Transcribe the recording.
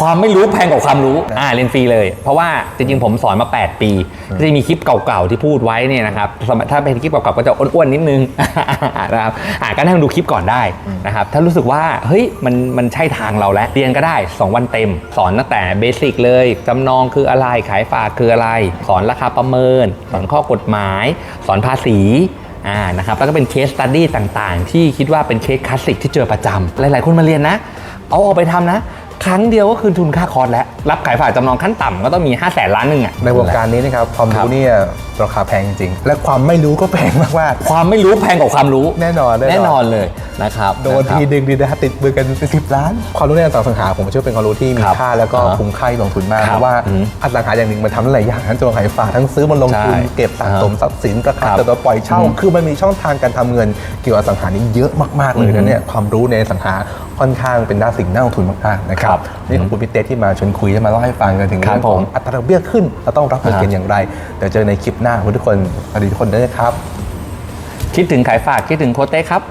ความไม่รู้แพงกว่าความรู้อ่าเรียนฟรีเลย เพราะว่าจริงๆผมสอนมา 8 ปีก็จะมีคลิปเก่าๆที่พูดไว้เนี่ยนะครับสมัยถ้าเป็นคลิปเก่าๆก็จะอ้วนๆนิดนึงนะครับอ่าก็นั่งดูคลิปก่อนได้นะครับถ้ารู้สึกว่าเฮ้ยมันมันใช่ทางเราแล้วเรียนก็ได้ 2 วันเต็ม สอนตั้งแต่เบสิกเลยจำนองคืออะไรขายฝากคืออะไร สอนราคาประเมิน สอนข้อกฎหมาย สอนภาษีอ่านะครับแล้วก็เป็นเคสตัดดี้ต่างๆ ที่คิดว่าเป็นเคสคลาสสิกที่เจอประจำหลายๆคนมาเรียนนะ เอาออกไปทำนะ ครั้งเดียวก็คืนทุนค่าคอร์สแล้ว รับขายฝากจำนองขั้นต่ำก็ต้องมี 5 0 0แสนล้านหนึ่งอะ ในวงการนี้นะครับความรู้เนี่ย ราคาแพงจริงและความไม่รู้ก็แพงมากความไม่รู้แพงกว่าความรู้ๆแน่นอนแน่นอนเลยนะครับโดนทีดึงดีนะติดมือกันเป็นสิบล้าน ความรู้ในอสังหาผมเชื่อเป็นความรู้ที่มีครับค่าแล้วก็อ่าคุ้มค่าที่ลงทุนมาก ครับเพราะว่าอืมอสังหาอย่างหนึ่งมันทำได้หลายอย่างทั้งตัวขายฝากทั้งซื้อมาลงทุนใช่เก็บสะสมทรัพย์สินราคาครับเติบโตปล่อยเช่าอืมคือมันมีช่องทางการทำเงินเกี่ยวกับอสังหานี้เยอะมากๆเลยอืมนะเนี่ยความรู้ในอสังหาค่อนข้างเป็นด้านสิ่งน่าลงทุนมากๆนะคครัรับบนี่ขอบคุณพี่เต้ที่มาชวนคุยและมาเล่าให้ฟังกันถึงครับเรื่องของผมอัตราดอกเบี้ยขึ้นเราต้องรับมือกันอ่าอย่างไรเดี๋ยวเจอในคลิปหน้าขอบคุณทุกคนสวัสดีทุกคนด้วยนะครับ คิดถึงขายฝากคิดถึงโคเต้ครับ